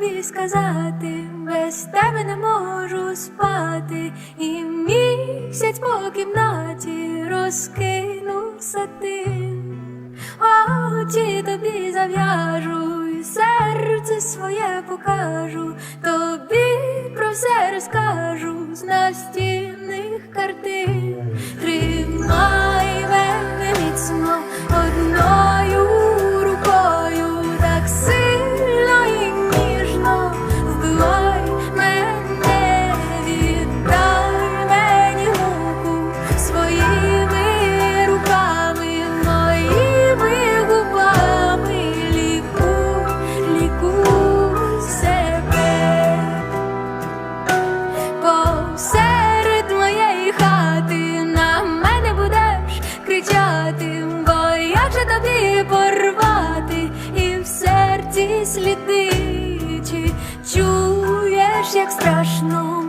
тобі сказати, без тебе не можу спати, і місяць по кімнаті розкинувся ти. Очі тобі зав'яжу, і серце своє покажу, тобі про все розкажу з настінних картин. Сліди, чи чуєш, як страшно